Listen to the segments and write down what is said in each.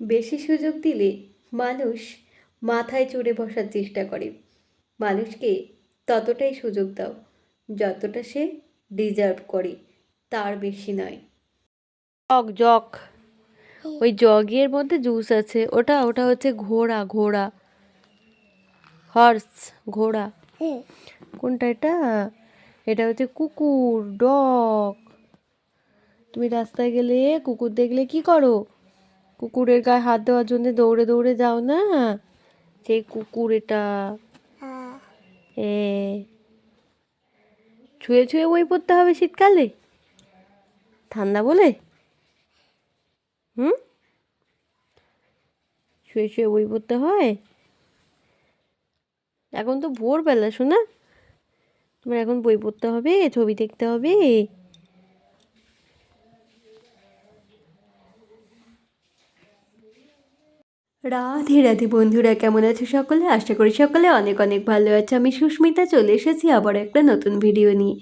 বেশি সুযোগ দিলে মানুষ মাথায় চড়ে বসার চেষ্টা করে। মানুষকে ততটাই সুযোগ দাও যতটা সে ডিজার্ভ করে, তার বেশি নয়। Jug jug. ওই জগের মধ্যে জুস আছে, ওটা ওটা হচ্ছে ঘোড়া ঘোড়া। হর্স ঘোড়া। কোনটা এটা? এটা হচ্ছে কুকুর, ডগ। তুমি রাস্তায় গেলে, কুকুর দেখলে কি করো? কুকুরের গায়ে হাত দেওয়ার জন্য দৌড়ে দৌড়ে যাও না। সেই কুকুর এটা এ। ছুঁয়ে ছুঁয়ে বই পড়তে হবে শীতকালে? ঠান্ডা বলে? হুম? শুয়ে শুয়ে বই পড়তে হয়? এখন তো ভোরবেলা শোনা? তোমার এখন বই পড়তে হবে ছবি দেখতে হবে? রাধে রাধে বন্ধুরা, কেমন আছো সকলে? আশা করি সকলে অনেক অনেক ভালো আছে। আমি সুস্মিতা, চলে এসেছি আবার একটা নতুন ভিডিও নিয়ে।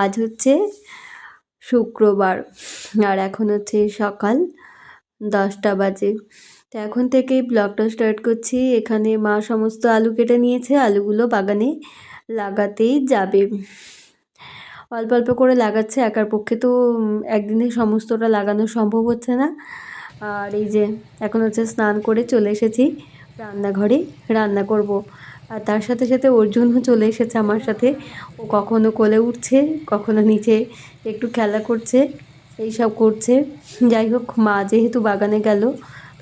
আজ হচ্ছে শুক্রবার আর এখন হচ্ছে সকাল দশটা বাজে। তো এখন থেকেই ব্লগটা স্টার্ট করছি। এখানে মা সমস্ত আলু কেটে নিয়েছে। আলুগুলো বাগানে লাগাতেই যাবে। অল্প অল্প করে লাগাচ্ছে। একার পক্ষে তো একদিনে সমস্তটা লাগানো সম্ভব হচ্ছে না। আর এই যে এখন হচ্ছে স্নান করে চলে এসেছি রান্নাঘরে, রান্না করব। আর তার সাথে সাথে অর্জুনও চলে এসেছে আমার সাথে। ও কখনো কোলে উঠছে, কখনো নিচে একটু খেলা করছে এইসব করছে। যাই হোক, মা যেহেতু বাগানে গেল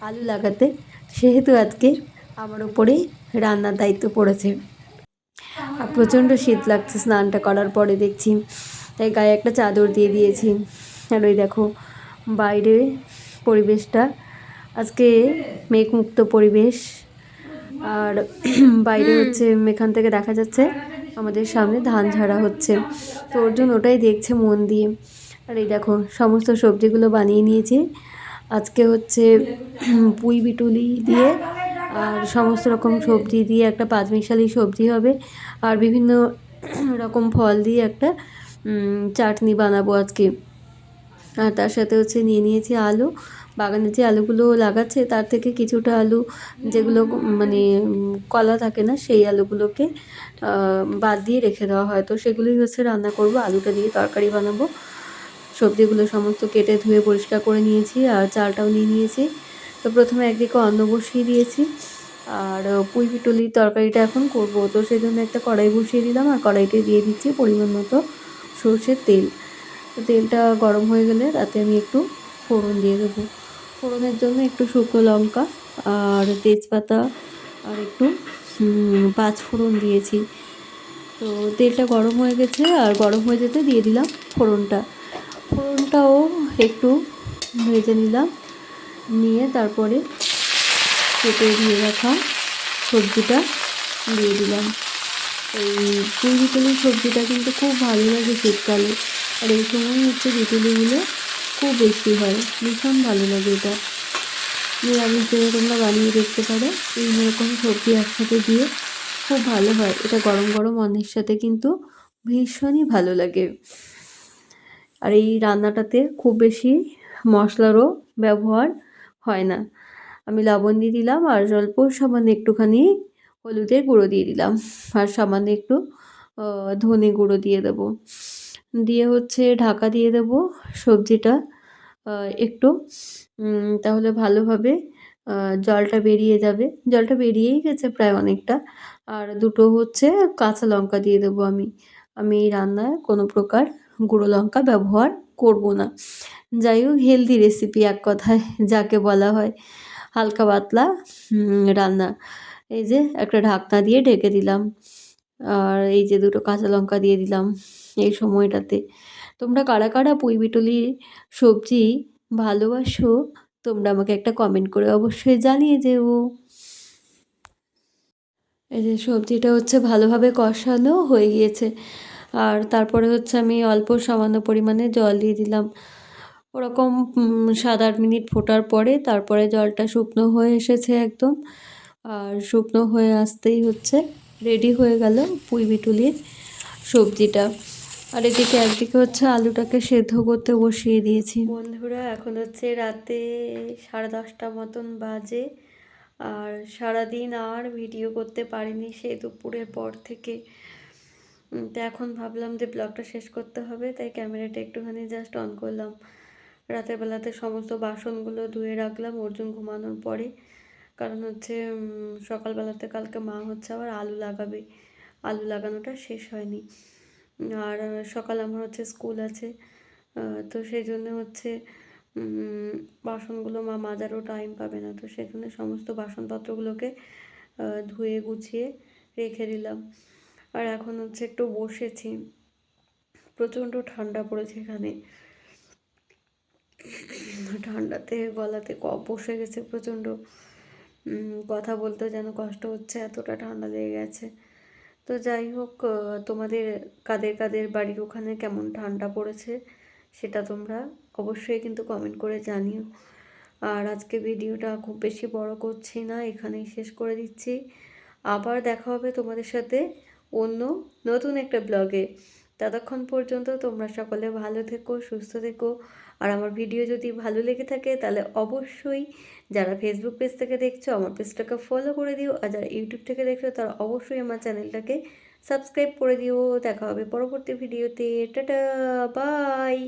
আলু লাগাতে, সেহেতু আজকে আমার ওপরে রান্নার দায়িত্ব পড়েছে। আর প্রচণ্ড শীত লাগছে স্নানটা করার পরে দেখছি। তাই গায়ে একটা চাদর দিয়ে দিয়েছি। আর ওই দেখো, বাইরে পরিবেশটা। আজকে মেঘমুক্ত পরিবেশ। আর বাইরে হচ্ছে এখান থেকে দেখা যাচ্ছে আমাদের সামনে ধান ঝাড়া হচ্ছে। তো অর্জুন ওটাই দেখছে মন দিয়ে। আর এই দেখো সমস্ত সবজিগুলো বানিয়ে নিয়েছি। আজকে হচ্ছে পুঁই বিটুলি দিয়ে আর সমস্ত রকম সবজি দিয়ে একটা পাঁচমিশালি সবজি হবে। আর বিভিন্ন রকম ফল দিয়ে একটা চাটনি বানাবো আজকে। আর তার সাথে হচ্ছে নিয়ে নিয়েছি আলু। বাগানে যে আলুগুলো লাগাচ্ছে, তার থেকে কিছুটা আলু যেগুলো মানে কলা থাকে না, সেই আলুগুলোকে বাদ দিয়ে রেখে দেওয়া হয়। তো সেগুলোই হচ্ছে রান্না করব। আলুটা দিয়ে তরকারি বানাবো। সবজিগুলো সমস্ত কেটে ধুয়ে পরিষ্কার করে নিয়েছি আর চালটাও নিয়ে নিয়েছি। তো প্রথমে একদিকে অন্ন বসিয়ে দিয়েছি। আর পুঁই পিটুলির তরকারিটা এখন করব। তো সেই জন্য একটা কড়াই বসিয়ে দিলাম আর কড়াইতে দিয়ে দিচ্ছি পরিমাণ মতো সর্ষের তেল। তো তেলটা গরম হয়ে গেলে তাতে আমি একটু ফোড়ন দিয়ে দেবো। ফোড়নের জন্য একটু শুকনো লঙ্কা আর তেজপাতা আর একটু পাঁচ ফোড়ন দিয়েছি। তো তেলটা গরম হয়ে গেছে আর গরম হয়ে যেতে দিয়ে দিলাম ফোড়নটা। ফোড়নটাও একটু ভেজে নিলাম, নিয়ে তারপরে কেটে দিয়ে রাখা সবজিটা দিয়ে দিলাম। এই ফুল বিটুলির সবজিটা কিন্তু খুব ভালো লাগে শীতকালে। আর এই সময় হচ্ছে বিটুলিগুলো খুব বেশি হয়। ভীষণ ভালো লাগে এটা। নিরামিষ দিনে তোমরা বানিয়ে দেখতে পারো। এই রকম সবজি একসাথে দিয়ে খুব ভালো হয়। এটা গরম গরম অন্নের সাথে কিন্তু ভীষণই ভালো লাগে। আর এই রান্নাটাতে খুব বেশি মশলারও ব্যবহার হয় না। আমি লবণ দিয়ে দিলাম আর অল্প সামান্য একটুখানি হলুদের গুঁড়ো দিয়ে দিলাম। আর সামান্য একটু ধনে গুঁড়ো দিয়ে দেবো। দিয়ে হচ্ছে ঢাকা দিয়ে দেবো সবজিটা একটু। তাহলে ভালোভাবে জলটা বেরিয়ে যাবে। জলটা বেরিয়েই গেছে প্রায় অনেকটা। আর দুটো হচ্ছে কাঁচা লঙ্কা দিয়ে দেবো আমি। আমি এই রান্নায় কোনো প্রকার গুঁড়ো লঙ্কা ব্যবহার করব না। যাই হোক হেলদি রেসিপি এক কথায় যাকে বলা হয়। হালকা পাতলা রান্না। এই যে একটা ঢাকনা দিয়ে ঢেকে দিলাম। আর এই যে দুটো কাঁচা লঙ্কা দিয়ে দিলাম। এই সময়টাতে। তোমরা কারা কারা পুঁই বিটুলি সবজি ভালোবাসো, তোমরা আমাকে একটা কমেন্ট করে অবশ্যই জানিয়ে যেও। এই যে সবজিটা হচ্ছে ভালোভাবে কষানো হয়ে গিয়েছে। আর তারপরে হচ্ছে আমি অল্প সামান্য পরিমাণে জল দিয়ে দিলাম। ওরকম সাত আট মিনিট ফোটার পরে তারপরে জলটা শুকনো হয়ে এসেছে একদম। আর শুকনো হয়ে আসতেই হচ্ছে রেডি হয়ে গেল পুঁই বিটুলির সবজিটা। আর এদিকে একদিকে হচ্ছে আলুটাকে সেদ্ধ করতে বসিয়ে দিয়েছি। বন্ধুরা, এখন হচ্ছে রাতে সাড়ে দশটা মতন বাজে আর সারাদিন আর ভিডিও করতে পারিনি সে দুপুরের পর থেকে। তো এখন ভাবলাম যে ব্লগটা শেষ করতে হবে, তাই ক্যামেরাটা একটুখানি জাস্ট অন করলাম। রাতের বেলাতে সমস্ত বাসনগুলো ধুয়ে রাখলাম, অর্জুন ঘুমানোর পরে। কারণ হচ্ছে সকালবেলাতে কালকে মা হচ্ছে আবার আলু লাগাবে। আলু লাগানোটা শেষ হয়নি। আর সকাল আমার হচ্ছে স্কুল আছে। তো সেই জন্য হচ্ছে বাসনগুলো মা মাজারও টাইম পাবে না। তো সেই জন্য সমস্ত বাসনপত্রগুলোকে ধুয়ে গুছিয়ে রেখে দিলাম। আর এখন হচ্ছে একটু বসেছি। প্রচণ্ড ঠান্ডা পড়েছে এখানে। ঠান্ডাতে, গলাতে কফ বসে গেছে প্রচণ্ড। কথা বলতেও যেন কষ্ট হচ্ছে, এতটা ঠান্ডা লেগে গেছে। তো যাই হোক তোমাদের কাদের কাদের বাড়ির ওখানে কেমন ঠান্ডা পড়েছে সেটা তোমরা অবশ্যই কিন্তু কমেন্ট করে জানিও। আর আজকে ভিডিওটা খুব বেশি বড় করছি না, এখানেই শেষ করে দিচ্ছি। আবার দেখা হবে তোমাদের সাথে অন্য নতুন একটা ব্লগে ততক্ষণ পর্যন্ত তোমরা সকলে ভালো থেকো, সুস্থ থেকো। আর আমার ভিডিও যদি ভালো লেগে থাকে তাহলে অবশ্যই যারা ফেসবুক পেজ থেকে দেখছ, আমার পেজটাকে ফলো করে দিও। আর যারা ইউটিউব থেকে দেখছ, তারা অবশ্যই আমার চ্যানেলটাকে সাবস্ক্রাইব করে দিও। দেখা হবে পরবর্তী ভিডিওতে। Tata bye